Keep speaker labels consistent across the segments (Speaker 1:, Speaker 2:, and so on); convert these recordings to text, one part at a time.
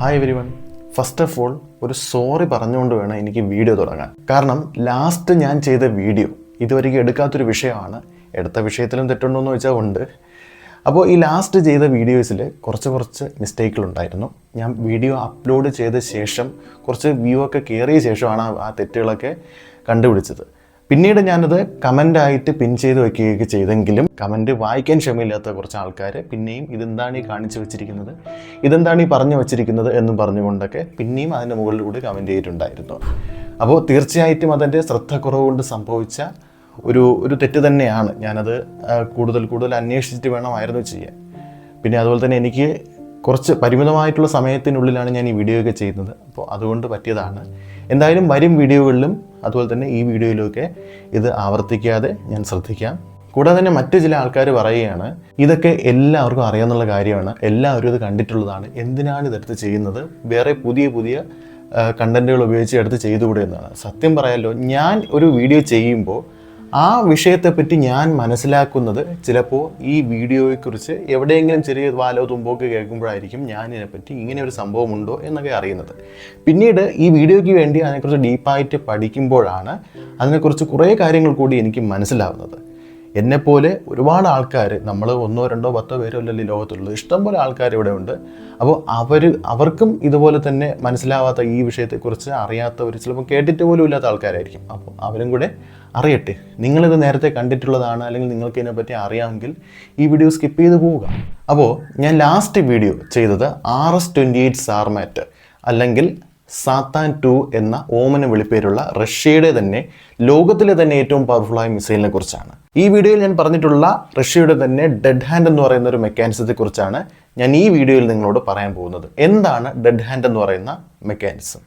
Speaker 1: Hi everyone first of all ഒരു sorry പറഞ്ഞുകൊണ്ട് വേണം എനിക്ക് വീഡിയോ തുടങ്ങാൻ. കാരണം ലാസ്റ്റ് ഞാൻ ചെയ്ത വീഡിയോ ഇതുവരെയ്ക്ക് എടുക്കാത്തൊരു വിഷയമാണ്. എടുത്ത വിഷയത്തിലും തെറ്റുണ്ടോ എന്ന് വെച്ചാൽ ഉണ്ട്. അപ്പോൾ ഈ ലാസ്റ്റ് ചെയ്ത വീഡിയോസിൽ കുറച്ച് കുറച്ച് മിസ്റ്റേക്കുകളുണ്ടായിരുന്നു ഞാൻ വീഡിയോ അപ്ലോഡ് ചെയ്ത ശേഷം കുറച്ച് വ്യൂ ഒക്കെ കയറിയ ശേഷമാണ് ആ- ആ തെറ്റുകളൊക്കെ കണ്ടുപിടിച്ചത്. പിന്നീട് ഞാനത് കമന്റായിട്ട് പിൻ ചെയ്ത് വയ്ക്കുകയൊക്കെ ചെയ്തെങ്കിലും കമന്റ് വായിക്കാൻ ക്ഷമയില്ലാത്ത കുറച്ച് ആൾക്കാർ പിന്നെയും ഇതെന്താണ് ഈ കാണിച്ചു വെച്ചിരിക്കുന്നത്? ഇതെന്താണ് ഈ പറഞ്ഞു വെച്ചിരിക്കുന്നത് എന്നും പറഞ്ഞുകൊണ്ടൊക്കെ പിന്നെയും അതിന്റെ മുകളിലൂടെ കമന്റ് ചെയ്തിട്ടുണ്ടായിരുന്നു. അപ്പോൾ തീർച്ചയായിട്ടും അതിന്റെ ശ്രദ്ധക്കുറവ് കൊണ്ട് സംഭവിച്ച ഒരു ഒരു തെറ്റ് തന്നെയാണ് ഞാനത് കൂടുതൽ കൂടുതൽ അന്വേഷിച്ചിട്ട് വേണമായിരുന്നു ചെയ്യാൻ. പിന്നെ അതുപോലെ തന്നെ എനിക്ക് കുറച്ച് പരിമിതമായിട്ടുള്ള സമയത്തിനുള്ളിലാണ് ഞാൻ ഈ വീഡിയോ ഒക്കെ ചെയ്യുന്നത്. അപ്പോൾ അതുകൊണ്ട് പറ്റിയതാണ്. എന്തായാലും വരും വീഡിയോകളിലും അതുപോലെ തന്നെ ഈ വീഡിയോയിലൊക്കെ ഇത് ആവർത്തിക്കാതെ ഞാൻ ശ്രദ്ധിക്കാം. കൂടാതെ തന്നെ മറ്റു ചില ആൾക്കാർ പറയുകയാണ് ഇതൊക്കെ എല്ലാവർക്കും അറിയാവുന്ന കാര്യമാണ്. എല്ലാവരും ഇത് കണ്ടിട്ടുള്ളതാണ്. എന്തിനാണ് ഇതെടുത്ത് ചെയ്യുന്നത്? വേറെ പുതിയ പുതിയ കണ്ടന്റുകൾ ഉപയോഗിച്ച് എടുത്ത് ചെയ്തുകൂടെ എന്നാണ്. സത്യം പറയാലോ ഞാൻ ഒരു വീഡിയോ ചെയ്യുമ്പോൾ ആ വിഷയത്തെപ്പറ്റി ഞാൻ മനസ്സിലാക്കുന്നത് ചിലപ്പോൾ ഈ വീഡിയോയെക്കുറിച്ച് എവിടെയെങ്കിലും ചെറിയ വാലോ തുമ്പോ ഒക്കെ കേൾക്കുമ്പോഴായിരിക്കും ഞാൻ ഇതിനെപ്പറ്റി ഇങ്ങനെ ഒരു സംഭവമുണ്ടോ എന്നൊക്കെ അറിയുന്നത്. പിന്നീട് ഈ വീഡിയോയ്ക്ക് വേണ്ടി അതിനെക്കുറിച്ച് ഡീപ്പായിട്ട് പഠിക്കുമ്പോഴാണ് അതിനെക്കുറിച്ച് കുറേ കാര്യങ്ങൾ കൂടി എനിക്ക് മനസ്സിലാവുന്നത്. എന്നെപ്പോലെ ഒരുപാട് ആൾക്കാർ നമ്മൾ ഒന്നോ രണ്ടോ പത്തോ പേരോ അല്ലല്ലോ ലോകത്തുള്ളത് ഇഷ്ടംപോലെ ആൾക്കാർ ഇവിടെ ഉണ്ട്. അപ്പോൾ അവർ അവർക്കും ഇതുപോലെ തന്നെ മനസ്സിലാവാത്ത ഈ വിഷയത്തെക്കുറിച്ച് അറിയാത്തവർ ചിലപ്പോൾ കേട്ടിട്ട് പോലും ഇല്ലാത്ത ആൾക്കാരായിരിക്കും. അപ്പോൾ അവരും കൂടെ അറിയട്ടെ. നിങ്ങളിത് നേരത്തെ കണ്ടിട്ടുള്ളതാണ് അല്ലെങ്കിൽ നിങ്ങൾക്ക് ഇതിനെപ്പറ്റി അറിയാമെങ്കിൽ ഈ വീഡിയോ സ്കിപ്പ് ചെയ്ത് പോവുക. അപ്പോൾ ഞാൻ ലാസ്റ്റ് വീഡിയോ ചെയ്തത് R S twenty eight Sarmat അല്ലെങ്കിൽ സാത്താൻ ടു എന്ന ഓമന വിളിപ്പേരുള്ള റഷ്യയുടെ തന്നെ ലോകത്തിലെ തന്നെ ഏറ്റവും പവർഫുള്ളായ മിസൈലിനെ കുറിച്ചാണ്. ഈ വീഡിയോയിൽ ഞാൻ പറഞ്ഞിട്ടുള്ള റഷ്യയുടെ തന്നെ ഡെഡ് ഹാൻഡ് എന്ന് പറയുന്ന ഒരു മെക്കാനിസത്തെ കുറിച്ചാണ് ഞാൻ ഈ വീഡിയോയിൽ നിങ്ങളോട് പറയാൻ പോകുന്നത്. എന്താണ് ഡെഡ് ഹാൻഡ് എന്ന് പറയുന്ന മെക്കാനിസം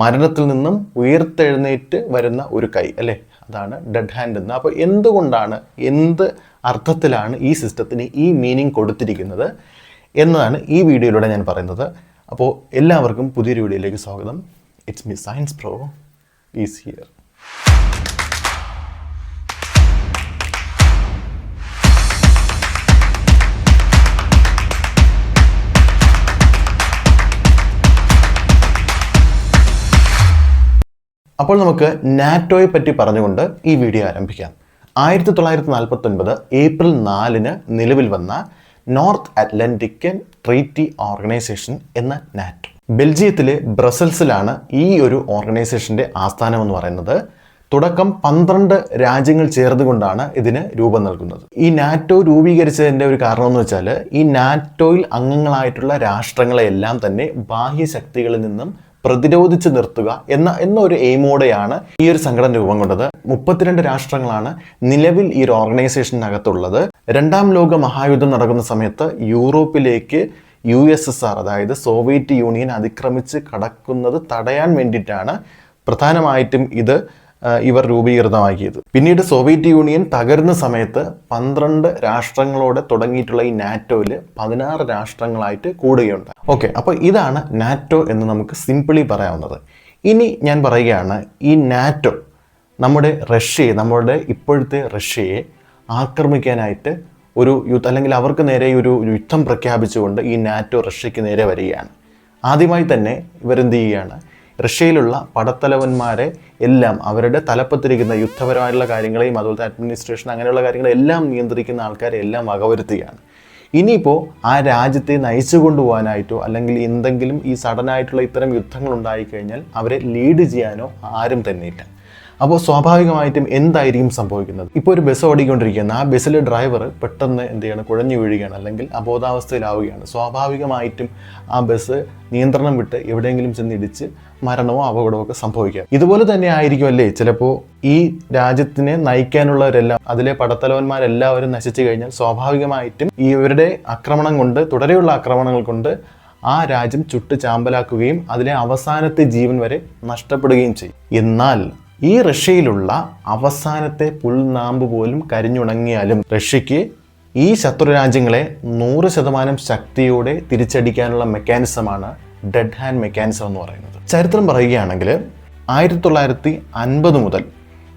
Speaker 1: മരണത്തിൽ നിന്നും ഉയർത്തെഴുന്നേറ്റ് വരുന്ന ഒരു കൈ അല്ലേ? അതാണ് ഡെഡ് ഹാൻഡ് എന്ന്. അപ്പോൾ എന്തുകൊണ്ടാണ് എന്ത് അർത്ഥത്തിലാണ് ഈ സിസ്റ്റത്തിന് ഈ മീനിങ് കൊടുത്തിരിക്കുന്നത്? എന്നതാണ് ഈ വീഡിയോയിലൂടെ ഞാൻ പറയുന്നത്. അപ്പോൾ എല്ലാവർക്കും പുതിയൊരു വീഡിയോയിലേക്ക് സ്വാഗതം. It's me science pro is here അപ്പോൾ നമുക്ക് നാറ്റോയെ പറ്റി പറഞ്ഞുകൊണ്ട് ഈ വീഡിയോ ആരംഭിക്കാം. ആയിരത്തി തൊള്ളായിരത്തി നാൽപ്പത്തൊൻപത് ഏപ്രിൽ നാലിന് നിലവിൽ വന്ന നോർത്ത് അറ്റ്ലാന്റിക്കൻ ട്രീറ്റി ഓർഗനൈസേഷൻ എന്ന നാറ്റോ. ബെൽജിയത്തിലെ ബ്രസൽസിലാണ് ഈ ഒരു ഓർഗനൈസേഷന്റെ ആസ്ഥാനം എന്ന് പറയുന്നത്. തുടക്കം പന്ത്രണ്ട് രാജ്യങ്ങൾ ചേർന്നുകൊണ്ടാണ് ഇതിന് രൂപം നൽകുന്നത്. ഈ നാറ്റോ രൂപീകരിച്ചതിന്റെ ഒരു കാരണം എന്ന് വെച്ചാൽ ഈ നാറ്റോയിൽ അംഗങ്ങളായിട്ടുള്ള രാഷ്ട്രങ്ങളെല്ലാം തന്നെ ബാഹ്യ ശക്തികളിൽ നിന്നും പ്രതിരോധിച്ച് നിർത്തുക എന്ന എന്നൊരു എയിമോടെയാണ് ഈ ഒരു സംഘടന രൂപം കൊണ്ടത്. മുപ്പത്തിരണ്ട് രാഷ്ട്രങ്ങളാണ് നിലവിൽ ഈ ഒരു ഓർഗനൈസേഷനകത്തുള്ളത് രണ്ടാം ലോക മഹായുദ്ധം നടക്കുന്ന സമയത്ത് യൂറോപ്പിലേക്ക് യു എസ് എസ് ആർ അതായത് സോവിയറ്റ് യൂണിയൻ അതിക്രമിച്ച് കടക്കുന്നത് തടയാൻ വേണ്ടിയിട്ടാണ്. പ്രധാനമായിട്ടും ഇത് ഇവർ രൂപീകൃതമാക്കിയത്. പിന്നീട് സോവിയറ്റ് യൂണിയൻ തകർന്ന സമയത്ത് പന്ത്രണ്ട് രാഷ്ട്രങ്ങളോടെ തുടങ്ങിയിട്ടുള്ള ഈ നാറ്റോയിൽ പതിനാറ് രാഷ്ട്രങ്ങളായിട്ട് കൂടുകയുണ്ട് ഓക്കെ അപ്പോൾ ഇതാണ് നാറ്റോ എന്ന് നമുക്ക് സിംപിളി പറയാവുന്നത്. ഇനി ഞാൻ പറയുകയാണ് ഈ നാറ്റോ നമ്മുടെ റഷ്യയെ നമ്മുടെ ഇപ്പോഴത്തെ റഷ്യയെ ആക്രമിക്കാനായിട്ട് ഒരു യുദ്ധ അല്ലെങ്കിൽ അവർക്ക് നേരെ ഒരു യുദ്ധം പ്രഖ്യാപിച്ചുകൊണ്ട് ഈ നാറ്റോ റഷ്യക്ക് നേരെ വരികയാണ്. ആദ്യമായി തന്നെ ഇവരെന്ത് ചെയ്യുകയാണ് റഷ്യയിലുള്ള പടത്തലവന്മാരെ എല്ലാം അവരുടെ തലപ്പത്തിരിക്കുന്ന യുദ്ധപരമായിട്ടുള്ള കാര്യങ്ങളെയും അതുപോലത്തെ അഡ്മിനിസ്ട്രേഷൻ അങ്ങനെയുള്ള കാര്യങ്ങളെല്ലാം നിയന്ത്രിക്കുന്ന ആൾക്കാരെ എല്ലാം വകവരുത്തുകയാണ്. ഇനിയിപ്പോൾ ആ രാജ്യത്തെ നയിച്ചു കൊണ്ടുപോകാനായിട്ടോ അല്ലെങ്കിൽ എന്തെങ്കിലും ഈ സഡനായിട്ടുള്ള ഇത്തരം യുദ്ധങ്ങൾ ഉണ്ടായിക്കഴിഞ്ഞാൽ അവരെ ലീഡ് ചെയ്യാനോ ആരും തന്നെയില്ല. അപ്പോൾ സ്വാഭാവികമായിട്ടും എന്തായിരിക്കും സംഭവിക്കുന്നത്? ഇപ്പോൾ ഒരു ബസ് ഓടിക്കൊണ്ടിരിക്കുകയാണ്. ആ ബസ്സിലെ ഡ്രൈവർ പെട്ടെന്ന് എന്ത് ചെയ്യണം? കുഴഞ്ഞു വീഴുകയാണ്. അല്ലെങ്കിൽ അബോധാവസ്ഥയിലാവുകയാണ്. സ്വാഭാവികമായിട്ടും ആ ബസ് നിയന്ത്രണം വിട്ട് എവിടെയെങ്കിലും ചെന്ന് ഇടിച്ച് മരണമോ അപകടമോ ഒക്കെ സംഭവിക്കാം. ഇതുപോലെ തന്നെ ആയിരിക്കും അല്ലേ? ചിലപ്പോൾ ഈ രാജ്യത്തിനെ നയിക്കാനുള്ളവരെല്ലാം അതിലെ പടത്തലവന്മാരെല്ലാവരും നശിച്ചു കഴിഞ്ഞാൽ സ്വാഭാവികമായിട്ടും ഇവരുടെ ആക്രമണം കൊണ്ട് തുടരെയുള്ള ആക്രമണങ്ങൾ കൊണ്ട് ആ രാജ്യം ചുട്ട് ചാമ്പലാക്കുകയും അതിലെ അവസാനത്തെ ജീവൻ വരെ നഷ്ടപ്പെടുകയും ചെയ്യും. എന്നാൽ ഈ റഷ്യയിലുള്ള അവസാനത്തെ പുൽനാമ്പ് പോലും കരിഞ്ഞുണങ്ങിയാലും റഷ്യക്ക് ഈ ശത്രു രാജ്യങ്ങളെ നൂറ് ശതമാനം ശക്തിയോടെ തിരിച്ചടിക്കാനുള്ള മെക്കാനിസമാണ് ഡെഡ് ഹാൻഡ് മെക്കാനിസം എന്ന് പറയുന്നത്. ചരിത്രം പറയുകയാണെങ്കിൽ ആയിരത്തി തൊള്ളായിരത്തി അൻപത് മുതൽ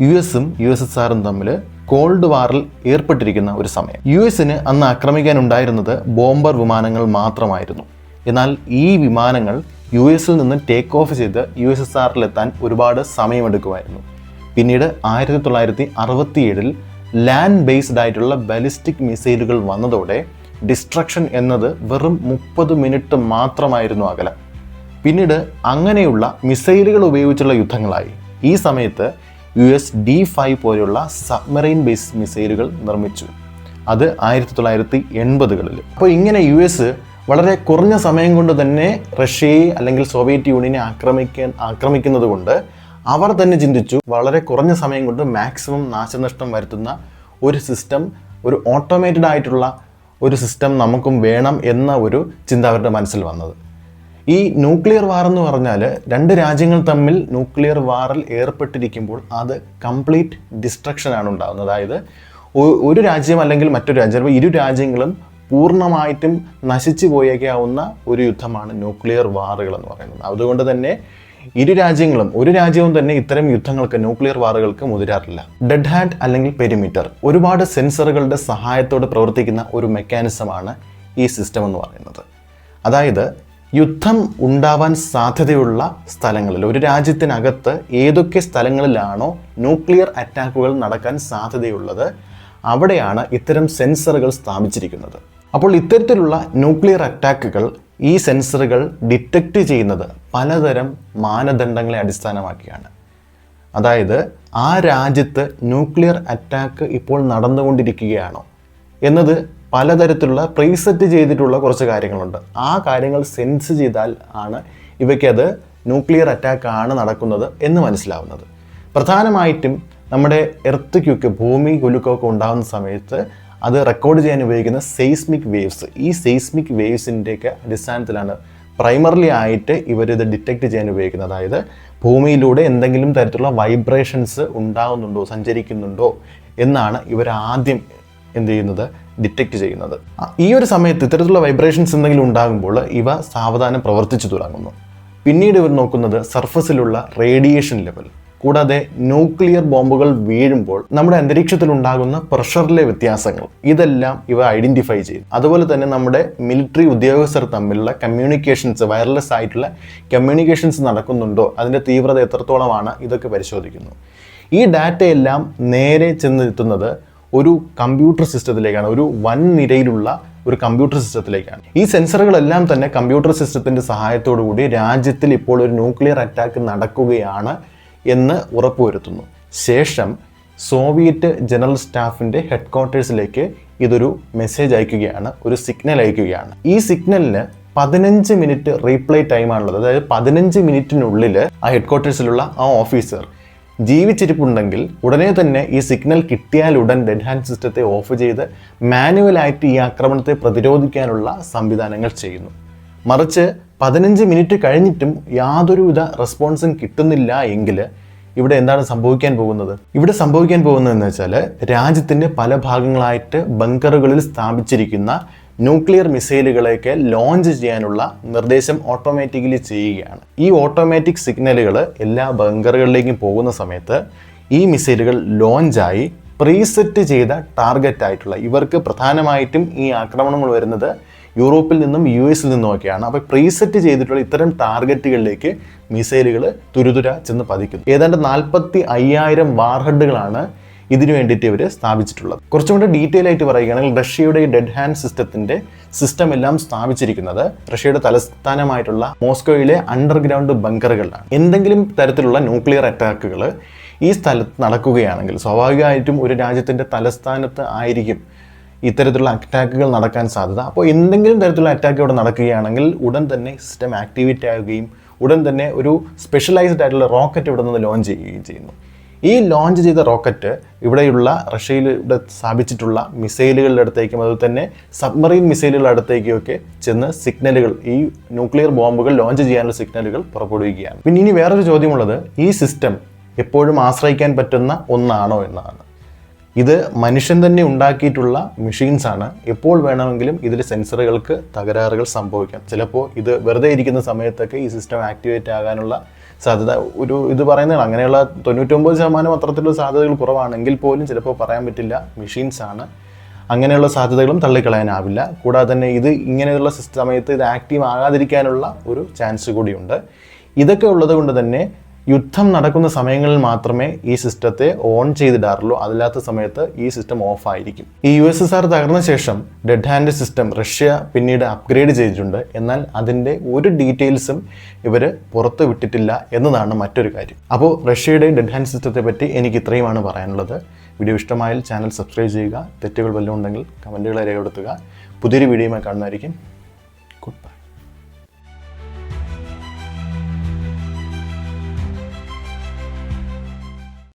Speaker 1: യു എസും യു എസ് എസ് ആറും തമ്മിൽ കോൾഡ് വാറിൽ ഏർപ്പെട്ടിരിക്കുന്ന ഒരു സമയം. യു എസിന് അന്ന് ആക്രമിക്കാനുണ്ടായിരുന്നത് ബോംബർ വിമാനങ്ങൾ മാത്രമായിരുന്നു. എന്നാൽ ഈ വിമാനങ്ങൾ യു എസിൽ നിന്ന് ടേക്ക് ഓഫ് ചെയ്ത് യു എസ് എസ് ആറിലെത്താൻ ഒരുപാട് സമയമെടുക്കുമായിരുന്നു. പിന്നീട് ആയിരത്തി തൊള്ളായിരത്തി അറുപത്തിയേഴിൽ ലാൻഡ് ബേസ്ഡ് ആയിട്ടുള്ള ബാലിസ്റ്റിക് മിസൈലുകൾ വന്നതോടെ ഡിസ്ട്രക്ഷൻ എന്നത് വെറും മുപ്പത് മിനിറ്റ് മാത്രമായിരുന്നു അകലം. പിന്നീട് അങ്ങനെയുള്ള മിസൈലുകൾ ഉപയോഗിച്ചുള്ള യുദ്ധങ്ങളായി. ഈ സമയത്ത് യു എസ് ഡി ഫൈവ് പോലെയുള്ള സബ്മറൈൻ ബേസ് മിസൈലുകൾ നിർമ്മിച്ചു. അത് ആയിരത്തി തൊള്ളായിരത്തി എൺപതുകളിൽ അപ്പോൾ ഇങ്ങനെ യു എസ് വളരെ കുറഞ്ഞ സമയം കൊണ്ട് തന്നെ റഷ്യയെ അല്ലെങ്കിൽ സോവിയറ്റ് യൂണിയനെ ആക്രമിക്കാൻ ആക്രമിക്കുന്നത് കൊണ്ട് അവർ തന്നെ ചിന്തിച്ചു വളരെ കുറഞ്ഞ സമയം കൊണ്ട് മാക്സിമം നാശനഷ്ടം വരുത്തുന്ന ഒരു സിസ്റ്റം ഒരു ഓട്ടോമേറ്റഡ് ആയിട്ടുള്ള ഒരു സിസ്റ്റം നമുക്കും വേണം എന്ന ഒരു ചിന്ത അവരുടെ മനസ്സിൽ വന്നത്. ഈ ന്യൂക്ലിയർ വാർ എന്ന് പറഞ്ഞാൽ രണ്ട് രാജ്യങ്ങൾ തമ്മിൽ ന്യൂക്ലിയർ വാറിൽ ഏർപ്പെട്ടിരിക്കുമ്പോൾ അത് കംപ്ലീറ്റ് ഡിസ്ട്രക്ഷനാണ് ഉണ്ടാകുന്നത് അതായത് ഒരു രാജ്യം അല്ലെങ്കിൽ മറ്റൊരു രാജ്യം ഇരു രാജ്യങ്ങളും പൂർണമായിട്ടും നശിച്ചു പോയേക്കാവുന്ന ഒരു യുദ്ധമാണ് ന്യൂക്ലിയർ വാറുകൾ എന്ന് പറയുന്നത്. അതുകൊണ്ട് തന്നെ ഇരു രാജ്യങ്ങളും ഒരു രാജ്യവും തന്നെ ഇത്തരം യുദ്ധങ്ങൾക്ക് ന്യൂക്ലിയർ വാറുകൾക്ക് മുതിരാറില്ല. ഡെഡ് ഹാൻഡ് അല്ലെങ്കിൽ പെരിമീറ്റർ ഒരുപാട് സെൻസറുകളുടെ സഹായത്തോടെ പ്രവർത്തിക്കുന്ന ഒരു മെക്കാനിസമാണ് ഈ സിസ്റ്റം എന്ന് പറയുന്നത്. അതായത് യുദ്ധം ഉണ്ടാവാൻ സാധ്യതയുള്ള സ്ഥലങ്ങളിൽ ഒരു രാജ്യത്തിനകത്ത് ഏതൊക്കെ സ്ഥലങ്ങളിലാണോ ന്യൂക്ലിയർ അറ്റാക്കുകൾ നടക്കാൻ സാധ്യതയുള്ളത് അവിടെയാണ് ഇത്തരം സെൻസറുകൾ സ്ഥാപിച്ചിരിക്കുന്നത്. അപ്പോൾ ഇത്തരത്തിലുള്ള ന്യൂക്ലിയർ അറ്റാക്കുകൾ ഈ സെൻസറുകൾ ഡിറ്റക്റ്റ് ചെയ്യുന്നത് പലതരം മാനദണ്ഡങ്ങളെ അടിസ്ഥാനമാക്കിയാണ്. അതായത് ആ രാജ്യത്ത് ന്യൂക്ലിയർ അറ്റാക്ക് ഇപ്പോൾ നടന്നുകൊണ്ടിരിക്കുകയാണോ എന്നത് പലതരത്തിലുള്ള പ്രീസെറ്റ് ചെയ്തിട്ടുള്ള കുറച്ച് കാര്യങ്ങളുണ്ട്. ആ കാര്യങ്ങൾ സെൻസ് ചെയ്താൽ ആണ് ഇവയ്ക്കത് ന്യൂക്ലിയർ അറ്റാക്ക് ആണ് നടക്കുന്നത് എന്ന് മനസ്സിലാവുന്നത്. പ്രധാനമായിട്ടും നമ്മുടെ എർത്ത് ഭൂമി കുലുക്കൊക്കെ ഉണ്ടാകുന്ന സമയത്ത് അത് റെക്കോർഡ് ചെയ്യാൻ ഉപയോഗിക്കുന്ന സെയ്സ്മിക് വേവ്സ് ഈ സെയ്സ്മിക് വേവ്സിന്റെയൊക്കെ അടിസ്ഥാനത്തിലാണ് പ്രൈമർലി ആയിട്ട് ഇവർ ഇത് ഡിറ്റക്ട് ചെയ്യാൻ ഉപയോഗിക്കുന്നത്. അതായത് ഭൂമിയിലൂടെ എന്തെങ്കിലും തരത്തിലുള്ള വൈബ്രേഷൻസ് ഉണ്ടാകുന്നുണ്ടോ സഞ്ചരിക്കുന്നുണ്ടോ എന്നാണ് ഇവർ ആദ്യം എന്ത് ചെയ്യുന്നത്? ഡിറ്റക്റ്റ് ചെയ്യുന്നത്. ഈ ഒരു സമയത്ത് ഇത്തരത്തിലുള്ള വൈബ്രേഷൻസ് എന്തെങ്കിലും ഉണ്ടാകുമ്പോൾ ഇവ സാവധാനം പ്രവർത്തിച്ചു തുടങ്ങുന്നു. പിന്നീട് ഇവർ നോക്കുന്നത് സർഫസിലുള്ള റേഡിയേഷൻ ലെവൽ കൂടാതെ ന്യൂക്ലിയർ ബോംബുകൾ വീഴുമ്പോൾ നമ്മുടെ അന്തരീക്ഷത്തിൽ ഉണ്ടാകുന്ന പ്രഷറിലെ വ്യത്യാസങ്ങൾ. ഇതെല്ലാം ഇവ ഐഡന്റിഫൈ ചെയ്യും. അതുപോലെ തന്നെ നമ്മുടെ മിലിറ്ററി ഉദ്യോഗസ്ഥർ തമ്മിലുള്ള കമ്മ്യൂണിക്കേഷൻസ് വയർലെസ് ആയിട്ടുള്ള കമ്മ്യൂണിക്കേഷൻസ് നടക്കുന്നുണ്ടോ? അതിന്റെ തീവ്രത എത്രത്തോളമാണ്? ഇതൊക്കെ പരിശോധിക്കുന്നു. ഈ ഡാറ്റയെല്ലാം നേരെ ചെന്നെത്തുന്നത് ഒരു കമ്പ്യൂട്ടർ സിസ്റ്റത്തിലേക്കാണ്. ഒരു വൻ നിരയിലുള്ള ഒരു കമ്പ്യൂട്ടർ സിസ്റ്റത്തിലേക്കാണ്. ഈ സെൻസറുകളെല്ലാം തന്നെ കമ്പ്യൂട്ടർ സിസ്റ്റത്തിന്റെ സഹായത്തോടു കൂടി രാജ്യത്തിൽ ഇപ്പോൾ ഒരു ന്യൂക്ലിയർ അറ്റാക്ക് നടക്കുകയാണ് എന്ന് ഉറപ്പുവരുത്തുന്നു. ശേഷം സോവിയറ്റ് ജനറൽ സ്റ്റാഫിന്റെ ഹെഡ്ക്വാർട്ടേഴ്സിലേക്ക് ഇതൊരു മെസ്സേജ് അയക്കുകയാണ് ഒരു സിഗ്നൽ അയക്കുകയാണ്. ഈ സിഗ്നലിന് പതിനഞ്ച് മിനിറ്റ് റീപ്ലൈ ടൈമാണുള്ളത്. അതായത് പതിനഞ്ച് മിനിറ്റിനുള്ളിൽ ആ ഹെഡ്ക്വാർട്ടേഴ്സിലുള്ള ആ ഓഫീസർ ജീവിച്ചിരിപ്പുണ്ടെങ്കിൽ ഉടനെ തന്നെ ഈ സിഗ്നൽ കിട്ടിയാൽ ഉടൻ ഡെഡ് ഹാൻഡ് സിസ്റ്റത്തെ ഓഫ് ചെയ്ത് മാനുവലായിട്ട് ഈ ആക്രമണത്തെ പ്രതിരോധിക്കാനുള്ള സംവിധാനങ്ങൾ ചെയ്യുന്നു. മറിച്ച് പതിനഞ്ച് മിനിറ്റ് കഴിഞ്ഞിട്ടും യാതൊരുവിധ റെസ്പോൺസും കിട്ടുന്നില്ല എങ്കിൽ ഇവിടെ എന്താണ് സംഭവിക്കാൻ പോകുന്നത്? ഇവിടെ സംഭവിക്കാൻ പോകുന്നത് എന്ന് വെച്ചാൽ രാജ്യത്തിന്റെ പല ഭാഗങ്ങളായിട്ട് ബങ്കറുകളിൽ സ്ഥാപിച്ചിരിക്കുന്ന ന്യൂക്ലിയർ മിസൈലുകളെയൊക്കെ ലോഞ്ച് ചെയ്യാനുള്ള നിർദ്ദേശം ഓട്ടോമാറ്റിക്കലി ചെയ്യുകയാണ്. ഈ ഓട്ടോമാറ്റിക് സിഗ്നലുകൾ എല്ലാ ബങ്കറുകളിലേക്കും പോകുന്ന സമയത്ത് ഈ മിസൈലുകൾ ലോഞ്ചായി പ്രീസെറ്റ് ചെയ്ത ടാർഗറ്റ് ആയിട്ടുള്ള ഇവർക്ക് പ്രധാനമായിട്ടും ഈ ആക്രമണങ്ങൾ വരുന്നത് യൂറോപ്പിൽ നിന്നും യു എസിൽ നിന്നുമൊക്കെയാണ്. അപ്പോൾ പ്രീസെറ്റ് ചെയ്തിട്ടുള്ള ഇത്തരം ടാർഗറ്റുകളിലേക്ക് മിസൈലുകൾ തുരുതുര ചെന്ന് പതിക്കുന്നു. ഏതാണ്ട് നാൽപ്പത്തി അയ്യായിരം വാർഹെഡുകളാണ് ഇതിനു വേണ്ടിയിട്ട് ഇവർ സ്ഥാപിച്ചിട്ടുള്ളത്. കുറച്ചും കൂടെ ഡീറ്റെയിൽ ആയിട്ട് പറയുകയാണെങ്കിൽ റഷ്യയുടെ ഡെഡ് ഹാൻഡ് സിസ്റ്റത്തിന്റെ സിസ്റ്റം എല്ലാം സ്ഥാപിച്ചിരിക്കുന്നത് റഷ്യയുടെ തലസ്ഥാനമായിട്ടുള്ള മോസ്കോയിലെ അണ്ടർഗ്രൗണ്ട് ബങ്കറുകളിലാണ്. എന്തെങ്കിലും തരത്തിലുള്ള ന്യൂക്ലിയർ അറ്റാക്കുകൾ ഈ സ്ഥലത്ത് നടക്കുകയാണെങ്കിൽ സ്വാഭാവികമായിട്ടും ഒരു രാജ്യത്തിന്റെ തലസ്ഥാനത്ത് ആയിരിക്കും ഇത്തരത്തിലുള്ള അറ്റാക്കുകൾ നടക്കാൻ സാധ്യത. അപ്പോൾ എന്തെങ്കിലും തരത്തിലുള്ള അറ്റാക്ക് ഇവിടെ നടക്കുകയാണെങ്കിൽ ഉടൻ തന്നെ സിസ്റ്റം ആക്ടിവേറ്റ് ആവുകയും ഉടൻ തന്നെ ഒരു സ്പെഷ്യലൈസ്ഡ് ആയിട്ടുള്ള റോക്കറ്റ് ഇവിടെ നിന്ന് ലോഞ്ച് ചെയ്യുകയും ചെയ്യുന്നു. ഈ ലോഞ്ച് ചെയ്ത റോക്കറ്റ് ഇവിടെയുള്ള റഷ്യയിൽ ഇവിടെ സ്ഥാപിച്ചിട്ടുള്ള മിസൈലുകളുടെ അടുത്തേക്കും അതുപോലെ തന്നെ സബ്മറീൻ മിസൈലുകളുടെ അടുത്തേക്കും ഒക്കെ ചെന്ന് സിഗ്നലുകൾ ഈ ന്യൂക്ലിയർ ബോംബുകൾ ലോഞ്ച് ചെയ്യാനുള്ള സിഗ്നലുകൾ പുറപ്പെടുവിക്കുകയാണ്. പിന്നെ ഇനി വേറൊരു ചോദ്യമുള്ളത് ഈ സിസ്റ്റം എപ്പോഴും ആശ്രയിക്കാൻ പറ്റുന്ന ഒന്നാണോ എന്നാണ്. ഇത് മനുഷ്യൻ തന്നെ ഉണ്ടാക്കിയിട്ടുള്ള മെഷീൻസ് ആണ്. എപ്പോൾ വേണമെങ്കിലും ഇതിൽ സെൻസറുകൾക്ക് തകരാറുകൾ സംഭവിക്കാം. ചിലപ്പോൾ ഇത് വെറുതെ ഇരിക്കുന്ന സമയത്തൊക്കെ ഈ സിസ്റ്റം ആക്ടിവേറ്റ് ആകാനുള്ള സാധ്യത ഒരു ഇത് പറയുന്നതാണ്. അങ്ങനെയുള്ള തൊണ്ണൂറ്റൊമ്പത് ശതമാനം അത്തരത്തിലുള്ള സാധ്യതകൾ കുറവാണെങ്കിൽ പോലും ചിലപ്പോൾ പറയാൻ പറ്റില്ല മെഷീൻസ് ആണ്. അങ്ങനെയുള്ള സാധ്യതകളും തള്ളിക്കളയാനാവില്ല. കൂടാതെ തന്നെ ഇത് ഇങ്ങനെയുള്ള സമയത്ത് ഇത് ആക്റ്റീവ് ആകാതിരിക്കാനുള്ള ഒരു ചാൻസ് കൂടിയുണ്ട്. ഇതൊക്കെ ഉള്ളത് കൊണ്ട് തന്നെ യുദ്ധം നടക്കുന്ന സമയങ്ങളിൽ മാത്രമേ ഈ സിസ്റ്റത്തെ ഓൺ ചെയ്തിടാറുള്ളൂ. അതില്ലാത്ത സമയത്ത് ഈ സിസ്റ്റം ഓഫ് ആയിരിക്കും. ഈ യു എസ് എസ് ആർ തകർന്ന ശേഷം ഡെഡ് ഹാൻഡ് സിസ്റ്റം റഷ്യ പിന്നീട് അപ്ഗ്രേഡ് ചെയ്തിട്ടുണ്ട്. എന്നാൽ അതിന്റെ ഒരു ഡീറ്റെയിൽസും ഇവർ പുറത്ത് വിട്ടിട്ടില്ല എന്നതാണ് മറ്റൊരു കാര്യം. അപ്പോൾ റഷ്യയുടെ ഡെഡ് ഹാൻഡ് സിസ്റ്റത്തെ പറ്റി എനിക്ക് ഇത്രയുമാണ് പറയാനുള്ളത്. വീഡിയോ ഇഷ്ടമായാൽ ചാനൽ സബ്സ്ക്രൈബ് ചെയ്യുക. തെറ്റുകൾ വല്ലതും ഉണ്ടെങ്കിൽ കമന്റുകളെ രേഖപ്പെടുത്തുക. പുതിയൊരു വീഡിയോയുമായി കാണുന്നതായിരിക്കും.